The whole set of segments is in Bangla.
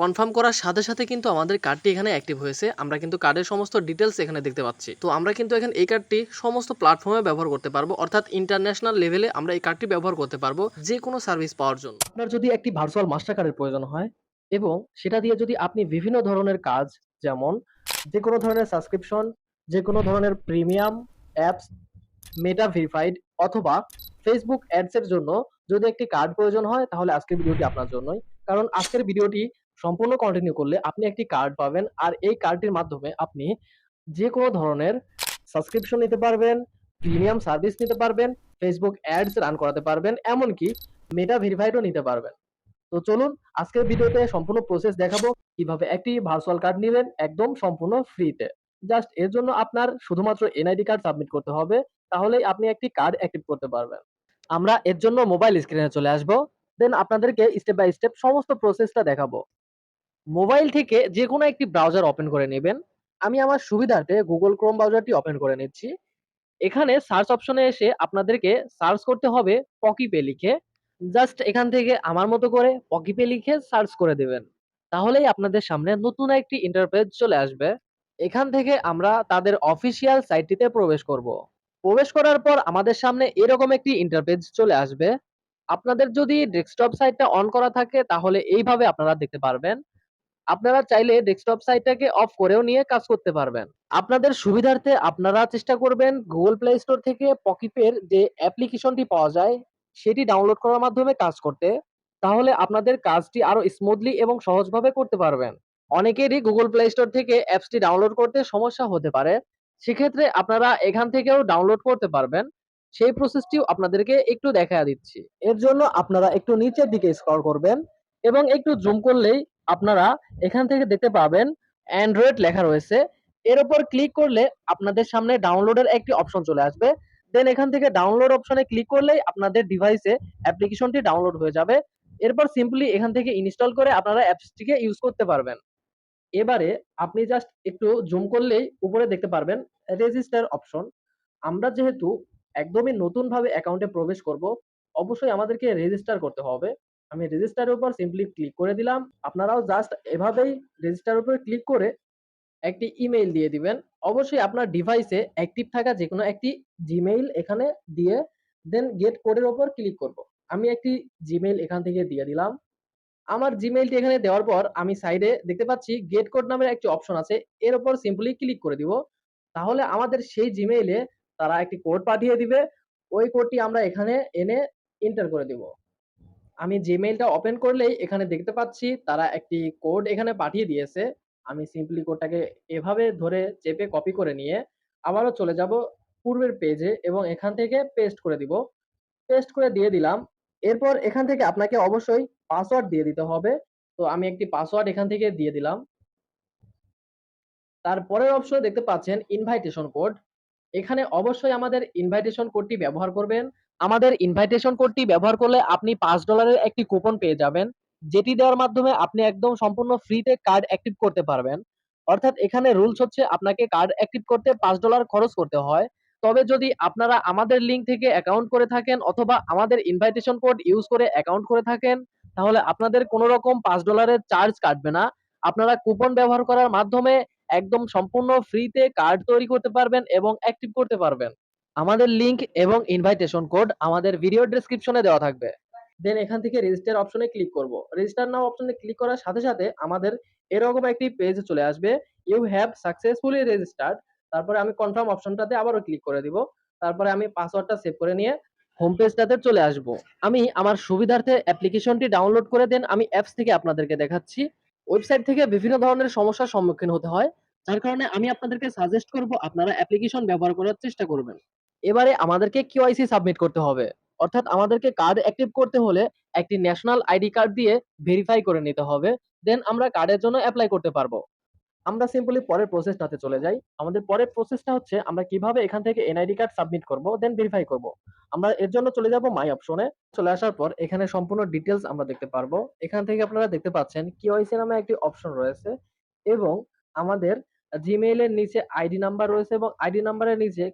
কনফার্ম করার সাথে সাথে কিন্তু আমাদের কার্ডটি এখানে অ্যাক্টিভ হয়েছে। আমরা কিন্তু কার্ডের সমস্ত ডিটেলস এখানে দেখতে পাচ্ছি। তো আমরা কিন্তু এখানে এই কার্ডটি সমস্ত প্ল্যাটফর্মে ব্যবহার করতে পারব। অর্থাৎ ইন্টারন্যাশনাল লেভেলে আমরা এই কার্ডটি ব্যবহার করতে পারব যে কোনো সার্ভিস পাওয়ার জন্য। আপনার যদি একটি ভার্চুয়াল মাস্টার কার্ডের প্রয়োজন হয় এবং সেটা দিয়ে যদি আপনি বিভিন্ন ধরনের কাজ যেমন যে কোনো ধরনের সাবস্ক্রিপশন যে কোনো ধরনের প্রিমিয়াম অ্যাপস মেটা ভেরিফাইড অথবা ফেসবুক অ্যাডসের জন্য যদি একটি কার্ড প্রয়োজন হয়, তাহলে আজকের ভিডিওটি আপনার জন্যই। কারণ আজকের ভিডিওটি সম্পূর্ণ কন্টিনিউ করলে আপনি একটি কার্ড পাবেন। আর এই কার্ডটির মাধ্যমে আপনি যে কোনো ধরনের সাবস্ক্রিপশন নিতে পারবেন প্রিমিয়াম সার্ভিস নিতে পারবেন ফেসবুক অ্যাডস রান করাতে পারবেন, এমনকি মেটা ভেরিফাইডও নিতে পারবেন। তো চলুন আজকের ভিডিওতে সম্পূর্ণ প্রসেস দেখাবো, কীভাবে একটি ভার্চুয়াল কার্ড নেবেন একদম সম্পূর্ণ ফ্রিতে জাস্ট এর জন্য আপনার শুধুমাত্র এনআইডি কার্ড সাবমিট করতে হবে, তাহলেই আপনি একটি কার্ড অ্যাক্টিভ করতে পারবেন। আমরা এর জন্য মোবাইল স্ক্রিনে চলে আসব দেন আপনাদেরকে স্টেপ বাই স্টেপ সমস্ত প্রসেসটা দেখাবো। মোবাইল থেকে যে কোনো একটি ব্রাউজার ওপেন করে নেবেন। আমি আমার সুবিধার্থে গুগল ক্রোম ব্রাউজারটি ওপেন করে নিচ্ছি। এখানে সার্চ অপশনে এসে আপনাদেরকে সার্চ করতে হবে পকিপে লিখে। জাস্ট এখান থেকে আমার মতো করে পকিপে লিখে সার্চ করে দেবেন। তাহলেই আপনাদের সামনে নতুন একটি ইন্টারফেস চলে আসবে। এখান থেকে আমরা তাদের অফিসিয়াল সাইটটিতে প্রবেশ করব। প্রবেশ করার পর আমাদের সামনে এরকম একটি ইন্টারফেস চলে আসবে। আপনাদের যদি ডেস্কটপ সাইটটা অন করা থাকে, তাহলে এইভাবে আপনারা দেখতে পারবেন। আপনারা চাইলে ডেস্কটপ সাইটটাকে অফ করেও নিয়ে কাজ করতে পারবেন। আপনাদের সুবিধার্থে আপনারা চেষ্টা করবেন গুগল প্লে স্টোর থেকে পকিপের যে অ্যাপ্লিকেশনটি পাওয়া যায়, সেটি ডাউনলোড করার মাধ্যমে কাজ করতে। তাহলে আপনাদের কাজটি আরও স্মুথলি এবং সহজভাবে করতে পারবেন। অনেকেরই গুগল প্লে স্টোর থেকে অ্যাপসটি ডাউনলোড করতে সমস্যা হতে পারে। সেক্ষেত্রে আপনারা এখান থেকেও ডাউনলোড করতে পারবেন। সেই প্রসেসটিও আপনাদেরকে একটু দেখা দিচ্ছি। এর জন্য আপনারা একটু নিচের দিকে স্ক্রল করবেন এবং একটু জুম করলেই আপনারা এখান থেকে দেখতে পাবেন অ্যান্ড্রয়েড লেখা রয়েছে। এর উপর ক্লিক করলে আপনাদের সামনে ডাউনলোডের একটি অপশন চলে আসবে। দেন এখান থেকে ডাউনলোড অপশনে ক্লিক করলেই আপনাদের ডিভাইসে অ্যাপ্লিকেশনটি ডাউনলোড হয়ে যাবে। এরপর সিম্পলি এখান থেকে ইনস্টল করে আপনারা অ্যাপসটিকে ইউজ করতে পারবেন। এবারে আপনি জাস্ট একটু জুম করলেই উপরে দেখতে পারবেন রেজিস্টার অপশন আমরা যেহেতু একদমই নতুন ভাবে অ্যাকাউন্টে প্রবেশ করব, অবশ্যই আমাদেরকে রেজিস্টার করতে হবে। আমি রেজিস্টারের উপর সিম্পলি ক্লিক করে দিলাম। আপনারাও জাস্ট এভাবেই রেজিস্টার উপর ক্লিক করে একটি ইমেইল দিয়ে দিবেন। অবশ্যই আপনার ডিভাইসে অ্যাক্টিভ থাকা যে কোনো একটি জিমেইল এখানে দিয়ে দেন গেট কোডের উপর ক্লিক করব। আমি একটি জিমেইল এখান থেকে দিয়ে দিলাম। আমার জিমেইলটি এখানে দেওয়ার পর আমি সাইডে দেখতে পাচ্ছি গেট কোড নামের একটি অপশন আছে। এর উপর সিম্পলি ক্লিক করে দিব। তাহলে আমাদের সেই জিমেইলে তারা একটি কোড পাঠিয়ে দিবে। ওই কোডটি আমরা এখানে এনে এন্টার করে দিব। আমি জিমেইলটা ওপেন করলেই এখানে দেখতে পাচ্ছি তারা একটি কোড এখানে পাঠিয়ে দিয়েছে। আমি সিম্পলি কোডটাকে এভাবে ধরে চেপে কপি করে নিয়ে আবারও চলে যাব পূর্বের পেজে এবং এখান থেকে পেস্ট করে দিব। পেস্ট করে দিয়ে দিলাম। এরপর এখান থেকে আপনাকে অবশ্যই পাসওয়ার্ড দিয়ে দিতে হবে। তো আমি একটি পাসওয়ার্ড এখান থেকে দিয়ে দিলাম। তারপরের অপশনে দেখতে পাচ্ছেন ইনভাইটেশন কোড এখানে অবশ্যই আমাদের ইনভাইটেশন কোডটি ব্যবহার করবেন। আমাদের ইনভাইটেশন কোডটি ব্যবহার করলে আপনি পাঁচ ডলারের একটি কুপন পেয়ে যাবেন, যেটি দেওয়ার মাধ্যমে আপনি একদম সম্পূর্ণ ফ্রিতে কার্ড অ্যাক্টিভ করতে পারবেন। অর্থাৎ এখানে রুলস হচ্ছে আপনাকে কার্ড অ্যাক্টিভ করতে পাঁচ ডলার খরচ করতে হয়। তবে যদি আপনারা আমাদের লিঙ্ক থেকে অ্যাকাউন্ট করে থাকেন অথবা আমাদের ইনভাইটেশন কোড ইউজ করে অ্যাকাউন্ট করে থাকেন, তাহলে আপনাদের কোনো রকম পাঁচ ডলারের চার্জ কাটবে না। আপনারা কুপন ব্যবহার করার মাধ্যমে একদম সম্পূর্ণ ফ্রিতে কার্ড তৈরি করতে পারবেন এবং অ্যাক্টিভ করতে পারবেন। আমাদের লিংক এবং ইনভাইটেশন কোড আমাদের ভিডিও ডেসক্রিপশনে দেওয়া থাকবে। দেন এখান থেকে রেজিস্টার অপশনে ক্লিক করব। রেজিস্টার নাও অপশনে ক্লিক করার সাথে সাথে আমাদের এরকম একটি পেজ চলে আসবে। ইউ হ্যাভ সাকসেসফুলি রেজিস্টার্ড তারপরে আমি কনফার্ম অপশনটাতে আবারও ক্লিক করে দিব। তারপরে আমি পাসওয়ার্ডটা সেভ করে নিয়ে হোম পেজটাতে চলে আসব। আমি আমার সুবিধার্থে অ্যাপ্লিকেশনটি ডাউনলোড করে দেন আমি অ্যাপস থেকে আপনাদেরকে দেখাচ্ছি। ওয়েবসাইট থেকে বিভিন্ন ধরনের সমস্যার সম্মুখীন হতে হয়। যার কারণে আমি আপনাদেরকে সাজেস্ট করব আপনারা অ্যাপ্লিকেশন ব্যবহার করার চেষ্টা করবেন। এবারে আমাদেরকে কিউআইসি সাবমিট করতে হবে। অর্থাৎ আমাদেরকে কার্ড অ্যাক্টিভ করতে হলে একটি ন্যাশনাল আইডি কার্ড দিয়ে ভেরিফাই করে নিতে হবে। দেন আমরা কার্ডের জন্য অ্যাপ্লাই করতে পারব। আমরা সিম্পলি পরের প্রসেসটাতে চলে যাই। আমাদের পরের প্রসেসটা হচ্ছে আমরা কীভাবে এখান থেকে এনআইডি কার্ড সাবমিট করব দেন ভেরিফাই করব। আমরা এর জন্য চলে যাব মাই অপশনে চলে আসার পর এখানে সম্পূর্ণ ডিটেলস আমরা দেখতে পারব। এখান থেকে আপনারা দেখতে পাচ্ছেন কিওয়াইসি নামে একটি অপশন রয়েছে এবং আমাদের জিমেইলের নিচে আইডি নাম্বার রয়েছে এবং আইডি নাম্বারের নিচে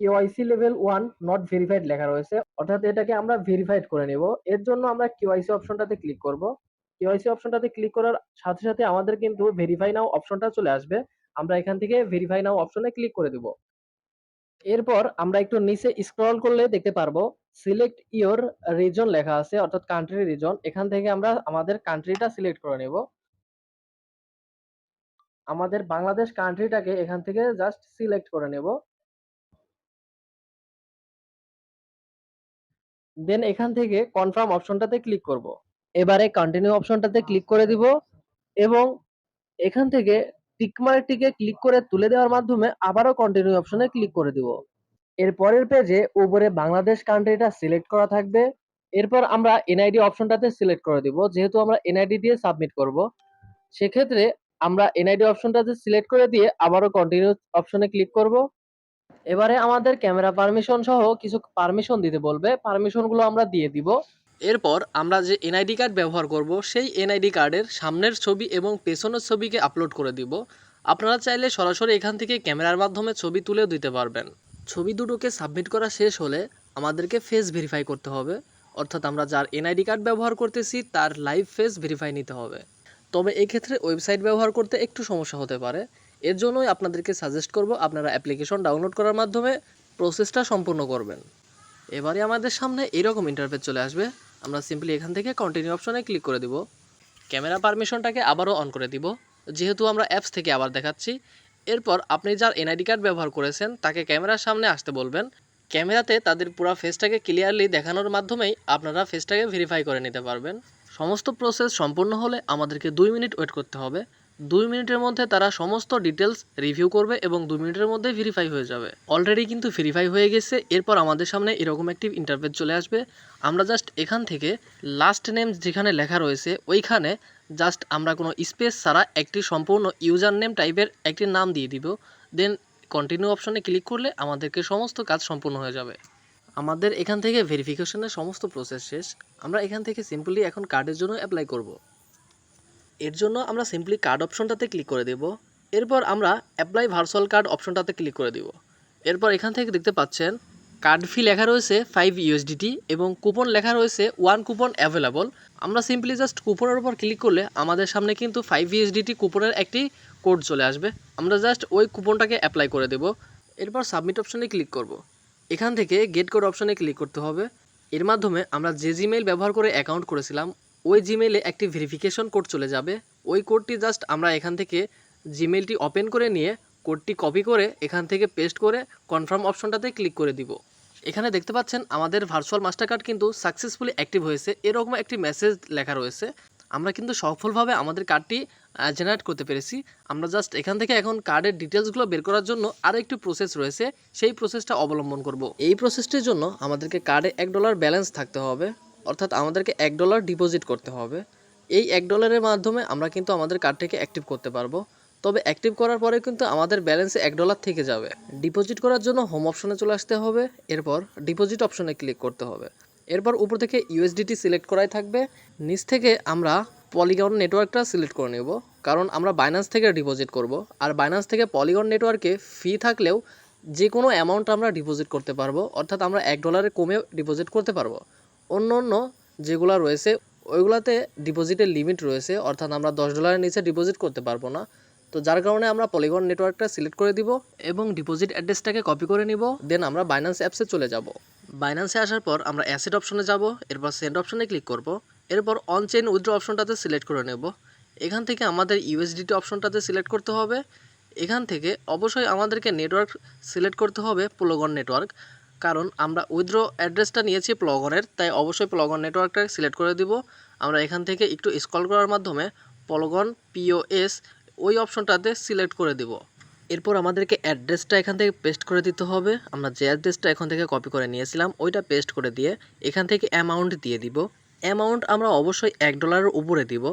KYC level one not verified লেখা রয়েছে, অর্থাৎ এটাকে আমরা ভেরিফাইড করে নেব। এর জন্য আমরা কেওয়াইসি অপশনটাতে ক্লিক করব। কেওয়াইসি অপশনটাতে ক্লিক করার সাথে সাথে আমাদের কিন্তু ভেরিফাই নাও অপশনটা চলে আসবে। আমরা এখান থেকে ভেরিফাই নাও অপশনে ক্লিক করে দিব। এরপর আমরা একটু নিচে স্ক্রল করলে দেখতে পারব সিলেক্ট ইওর রিজন লেখা আছে, অর্থাৎ কান্ট্রি রিজন এখান থেকে আমরা আমাদের কান্ট্রিটা সিলেক্ট করে নেব। আমাদের বাংলাদেশ কান্ট্রিটাকে এখান থেকে জাস্ট সিলেক্ট করে নেব। দেন এখান থেকে কনফার্ম অপশনটাতে ক্লিক করব। এবারে কন্টিনিউ অপশনটাতে ক্লিক করে দিব এবং এখান থেকে টিকমার্কটিকে ক্লিক করে তুলে দেওয়ার মাধ্যমে আবারও কন্টিনিউ অপশনে ক্লিক করে দিব। এর পরের পেজে উপরে বাংলাদেশ কান্ট্রিটা সিলেক্ট করা থাকবে। এরপর আমরা এনআইডি অপশনটাতে সিলেক্ট করে দিব, যেহেতু আমরা এনআইডি দিয়ে সাবমিট করব। সেক্ষেত্রে আমরা এনআইডি অপশনটাতে সিলেক্ট করে দিয়ে আবারও কন্টিনিউ অপশনে ক্লিক করব। এবারে আমাদের ক্যামেরা পারমিশন সহ কিছু পারমিশন দিতে বলবে। পারমিশনগুলো আমরা দিয়ে দিব। এরপর আমরা যে এনআইডি কার্ড ব্যবহার করব, সেই এনআইডি কার্ডের সামনের ছবি এবং পেছনের ছবিকে আপলোড করে দিব। আপনারা চাইলে সরাসরি এখান থেকে ক্যামেরার মাধ্যমে ছবি তুলেও দিতে পারবেন। ছবি দুটোকে সাবমিট করা শেষ হলে আমাদেরকে ফেস ভেরিফাই করতে হবে। অর্থাৎ আমরা যার এনআইডি কার্ড ব্যবহার করতেছি, তার লাইভ ফেস ভেরিফাই নিতে হবে। তবে এক্ষেত্রে ওয়েবসাইট ব্যবহার করতে একটু সমস্যা হতে পারে। এর জন্যই আপনাদেরকে সাজেস্ট করব, আপনারা অ্যাপ্লিকেশন ডাউনলোড করার মাধ্যমে প্রসেসটা সম্পূর্ণ করবেন। এবারে আমাদের সামনে এরকম ইন্টারফেস চলে আসবে। আমরা সিম্পলি এখান থেকে কন্টিনিউ অপশনে ক্লিক করে দিব। ক্যামেরা পারমিশনটাকে আবারও অন করে দিব। যেহেতু আমরা অ্যাপস থেকে আবার দেখাচ্ছি, এরপর আপনি যার এনআইডি কার্ড ব্যবহার করেছেন, তাকে ক্যামেরার সামনে আসতে বলবেন। ক্যামেরাতে তাদের পুরো ফেসটাকে ক্লিয়ারলি দেখানোর মাধ্যমেই আপনারা ফেসটাকে ভেরিফাই করে নিতে পারবেন। সমস্ত প্রসেস সম্পূর্ণ হলে আমাদেরকে দুই মিনিট ওয়েট করতে হবে। দুই মিনিটের মধ্যে তারা সমস্ত ডিটেলস রিভিউ করবে এবং দুই মিনিটের মধ্যে ভেরিফাই হয়ে যাবে। অলরেডি কিন্তু ভেরিফাই হয়ে গেছে। এরপর আমাদের সামনে এরকম একটি ইন্টারভেস চলে আসবে। আমরা জাস্ট এখান থেকে লাস্ট নেম যেখানে লেখা রয়েছে, ওইখানে জাস্ট আমরা কোনো স্পেস ছাড়া একটি সম্পূর্ণ ইউজার নেম টাইপের একটি নাম দিয়ে দিব। দেন কন্টিনিউ অপশনে ক্লিক করলে আমাদেরকে সমস্ত কাজ সম্পূর্ণ হয়ে যাবে। আমাদের এখান থেকে ভেরিফিকেশনের সমস্ত প্রসেস শেষ। আমরা এখান থেকে সিম্পলি এখন কার্ডের জন্য অ্যাপ্লাই করব। এর জন্য আমরা সিম্পলি কার্ড অপশনটাতে ক্লিক করে দেব। এরপর আমরা অ্যাপ্লাই ভার্চুয়াল কার্ড অপশনটাতে ক্লিক করে দিব। এরপর এখান থেকে দেখতে পাচ্ছেন কার্ড ফি লেখা রয়েছে ফাইভ ইউএসডিটি এবং কুপন লেখা রয়েছে ওয়ান কুপন অ্যাভেলেবল আমরা সিম্পলি জাস্ট কুপনের উপর ক্লিক করলে আমাদের সামনে কিন্তু ফাইভ ইউএসডিটি কুপনের একটি কোড চলে আসবে। আমরা জাস্ট ওই কুপনটাকে অ্যাপ্লাই করে দেব। এরপর সাবমিট অপশনে ক্লিক করব। এখান থেকে গেট কোড অপশনে ক্লিক করতে হবে। এর মাধ্যমে আমরা যে জিমেইল ব্যবহার করে অ্যাকাউন্ট করেছিলাম ওই জিমেলে একটি ভেরিফিকেশন কোড চলে যাবে। ওই কোডটি জাস্ট আমরা এখান থেকে জিমেলটি ওপেন করে নিয়ে কোডটি কপি করে এখান থেকে পেস্ট করে কনফার্ম অপশনটাতে ক্লিক করে দিব। এখানে দেখতে পাচ্ছেন আমাদের ভার্চুয়াল মাস্টার কার্ড কিন্তু সাকসেসফুলি অ্যাক্টিভ হয়েছে। এরকম একটি মেসেজ লেখা রয়েছে। আমরা কিন্তু সফলভাবে আমাদের কার্ডটি জেনারেট করতে পেরেছি। আমরা জাস্ট এখান থেকে এখন কার্ডের ডিটেলসগুলো বের করার জন্য আরও একটি প্রসেস রয়েছে। সেই প্রসেসটা অবলম্বন করব। এই প্রসেসটির জন্য আমাদেরকে কার্ডে এক ডলার ব্যালেন্স থাকতে হবে। অর্থাৎ আমাদেরকে এক ডলার ডিপোজিট করতে হবে। এই এক ডলারের মাধ্যমে আমরা কিন্তু আমাদের কার্ডটাকে অ্যাক্টিভ করতে পারব। তবে অ্যাক্টিভ করার পরে কিন্তু আমাদের ব্যালেন্সে এক ডলার থেকে যাবে। ডিপোজিট করার জন্য হোম অপশনে চলে আসতে হবে। এরপর ডিপোজিট অপশনে ক্লিক করতে হবে। এরপর উপর থেকে ইউএসডিটি সিলেক্ট করাই থাকবে। নিচ থেকে আমরা পলিগন নেটওয়ার্কটা সিলেক্ট করে নেব। কারণ আমরা বাইন্যান্স থেকে ডিপোজিট করব। আর বাইন্যান্স থেকে পলিগন নেটওয়ার্কে ফি থাকলেও যে কোনো অ্যামাউন্ট আমরা ডিপোজিট করতে পারব। অর্থাৎ আমরা এক ডলারের কমে ডিপোজিট করতে পারব। অন্য অন্য যেগুলো রয়েছে, ওইগুলাতে ডিপোজিটের লিমিট রয়েছে, অর্থাৎ আমরা দশ ডলারের নিচে ডিপোজিট করতে পারব না। তো যার কারণে আমরা পলিগন নেটওয়ার্কটা সিলেক্ট করে দিব এবং ডিপোজিট অ্যাড্রেসটাকে কপি করে নিব দেন আমরা বাইন্যান্স অ্যাপসে চলে যাব। বাইন্যান্সে আসার পর আমরা অ্যাসেট অপশনে যাব, এরপর সেন্ড অপশনে ক্লিক করব, এরপর অন চেইন উইথড্র অপশনটাতে সিলেক্ট করে নেব। এখান থেকে আমাদের ইউএসডিটি অপশনটাতে সিলেক্ট করতে হবে। এখান থেকে অবশ্যই আমাদেরকে নেটওয়ার্ক সিলেক্ট করতে হবে প্লগন নেটওয়ার্ক কারণ আমরা উইথড্র অ্যাড্রেসটা নিয়েছি প্লগনের তাই অবশ্যই প্লগন নেটওয়ার্কটা সিলেক্ট করে দিব। আমরা এখান থেকে একটু স্ক্রল করার মাধ্যমে প্লগন পিওএস ওই অপশনটাতে সিলেক্ট করে দিব। এরপর আমাদেরকে অ্যাড্রেসটা এখান থেকে পেস্ট করে দিতে হবে। আমরা যে অ্যাড্রেসটা এখান থেকে কপি করে নিয়েছিলাম, ওইটা পেস্ট করে দিয়ে এখান থেকে অ্যামাউন্ট দিয়ে দিব। অ্যামাউন্ট আমরা অবশ্যই এক ডলারের উপরে দিব।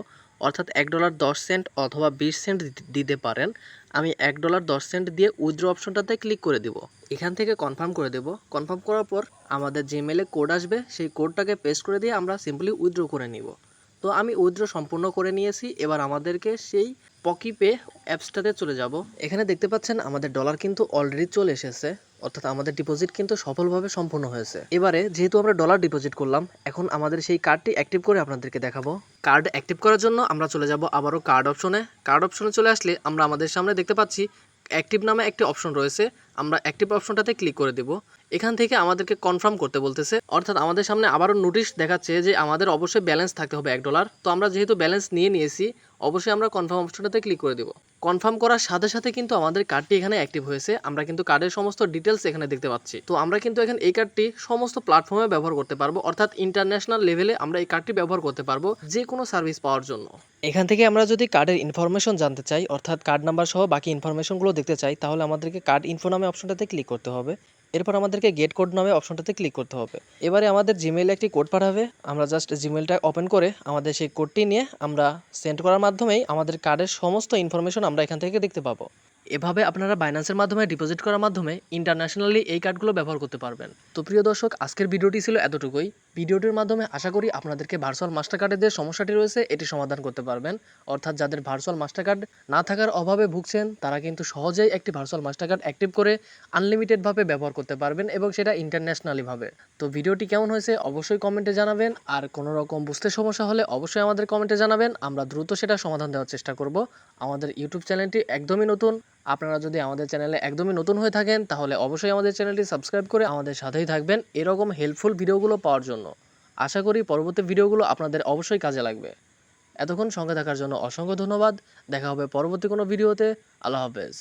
অর্থাৎ এক ডলার দশ সেন্ট অথবা বিশ সেন্ট দিতে পারেন, আমি এক ডলার দশ সেন্ট দিয়ে উইথড্র অপশনটাতে ক্লিক করে দিব। এখান থেকে কনফার্ম করে দেব। কনফার্ম করার পর আমাদের জিমেলে কোড আসবে, সেই কোডটাকে পেস্ট করে দিয়ে আমরা সিম্পলি উইথড্র করে নিব। তো আমি উইথড্র সম্পূর্ণ করে নিয়েছি, এবার আমাদেরকে সেই পকি পে অ্যাপসটাতে চলে যাব। এখানে দেখতে পাচ্ছেন আমাদের ডলার কিন্তু অলরেডি চলে এসেছে। অর্থাৎ আমাদের ডিপোজিট কিন্তু সফলভাবে সম্পন্ন হয়েছে। এবারে যেহেতু আমরা ডলার ডিপোজিট করলাম, এখন আমাদের সেই কার্ডটি অ্যাক্টিভ করে আপনাদেরকে দেখাবো। কার্ড অ্যাক্টিভ করার জন্য আমরা চলে যাব আবারও কার্ড অপশনে কার্ড অপশনে চলে আসলে আমরা আমাদের সামনে দেখতে পাচ্ছি অ্যাক্টিভ নামে একটি অপশন রয়েছে। আমরা অ্যাক্টিভ অপশনটাতে ক্লিক করে দেব। এখান থেকে আমাদেরকে কনফার্ম করতে বলতেছে। অর্থাৎ আমাদের সামনে আবারও নোটিশ দেখাচ্ছে যে আমাদের অবশ্যই ব্যালেন্স থাকতে হবে এক ডলার তো আমরা যেহেতু ব্যালেন্স নিয়ে নিয়েছি, অবশ্যই আমরা কনফার্ম অপশনটাতে ক্লিক করে দেব। কনফার্ম করার সাথে সাথে কিন্তু আমাদের কার্ডটি এখানে অ্যাক্টিভ হয়েছে। আমরা কিন্তু কার্ডের সমস্ত ডিটেলস এখানে দেখতে পাচ্ছি। তো আমরা কিন্তু এখানে এই কার্ডটি সমস্ত প্ল্যাটফর্মে ব্যবহার করতে পারব। অর্থাৎ ইন্টারন্যাশনাল লেভেলে আমরা এই কার্ডটি ব্যবহার করতে পারব যে কোনো সার্ভিস পাওয়ার জন্য। এখান থেকে আমরা যদি কার্ডের ইনফরমেশন জানতে চাই, অর্থাৎ কার্ড নাম্বার সহ বাকি ইনফরমেশনগুলো দেখতে চাই, তাহলে আমাদেরকে কার্ড ইনফো নামে অপশনটাতে ক্লিক করতে হবে। এরপর আমাদেরকে গেট কোড নামে অপশনটাতে ক্লিক করতে হবে। এবারে আমাদের জিমেইলে একটি কোড পাঠাবে। আমরা জাস্ট জিমেলটা ওপেন করে আমাদের সেই কোডটি নিয়ে আমরা সেন্ড করার মাধ্যমেই আমাদের কার্ডের সমস্ত ইনফরমেশন আমরা এখান থেকে দেখতে পাবো। এভাবে আপনারা বাইন্যান্সের মাধ্যমে ডিপোজিট করার মাধ্যমে ইন্টারন্যাশনালি এই কার্ডগুলো ব্যবহার করতে পারবেন। তো প্রিয় দর্শক, আজকের ভিডিওটি ছিল এতটুকুই। ভিডিওটির মাধ্যমে আশা করি আপনাদেরকে ভার্চুয়াল মাস্টার কার্ডের যে সমস্যাটি রয়েছে, এটি সমাধান করতে পারবেন। অর্থাৎ যাদের ভার্চুয়াল মাস্টার কার্ড না থাকার অভাবে ভুগছেন, তারা কিন্তু সহজেই একটি ভার্চুয়াল মাস্টার কার্ড অ্যাক্টিভ করে আনলিমিটেডভাবে ব্যবহার করতে পারবেন এবং সেটা ইন্টারন্যাশনালিভাবে তো ভিডিওটি কেমন হয়েছে অবশ্যই কমেন্টে জানাবেন। আর কোনো রকম বুঝতে সমস্যা হলে অবশ্যই আমাদের কমেন্টে জানাবেন। আমরা দ্রুত সেটা সমাধান দেওয়ার চেষ্টা করব। আমাদের ইউটিউব চ্যানেলটি একদমই নতুন। আপনারা যদি আমাদের চ্যানেলে একদমই নতুন হয়ে থাকেন, তাহলে অবশ্যই আমাদের চ্যানেলটি সাবস্ক্রাইব করে আমাদের সাথেই থাকবেন এরকম হেল্পফুল ভিডিওগুলো পাওয়ার জন্য। আশা করি পরবর্তী ভিডিওগুলো আপনাদের অবশ্যই কাজে লাগবে। এতক্ষণ সঙ্গে থাকার জন্য অসংখ্য ধন্যবাদ। দেখা হবে পরবর্তী কোনো ভিডিওতে। আল্লাহ হাফেজ।